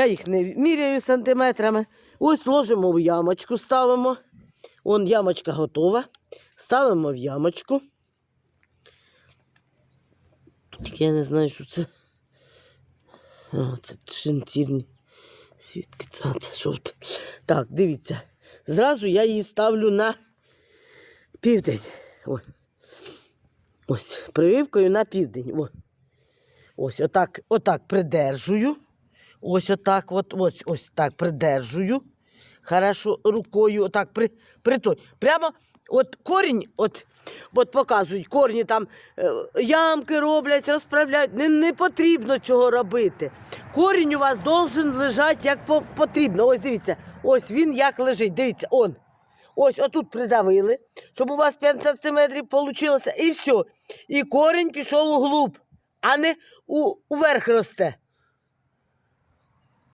Я їх не міряю сантиметрами. Ось ложимо в ямочку, ставимо. Вон ямочка готова. Ставимо в ямочку. Тільки я не знаю, що це. А, це шинтірні. Свідки, це, це жовте. Так, дивіться. Зразу я її ставлю на південь. О. Ось, прививкою на південь. О. Ось отак, отак придержую. Ось отак, от, ось, ось так придержую. Хорошо, рукою, отак при, при. Прямо от корінь, от, от показують, корні там е, ямки роблять, розправляють. Не, не потрібно цього робити. Корінь у вас должен лежати як по, потрібно. Ось дивіться, ось він як лежить. Дивіться, он. Ось отут придавили, щоб у вас 5 сантиметрів вийшло, і все. І корінь пішов углуб, а не у, уверх росте.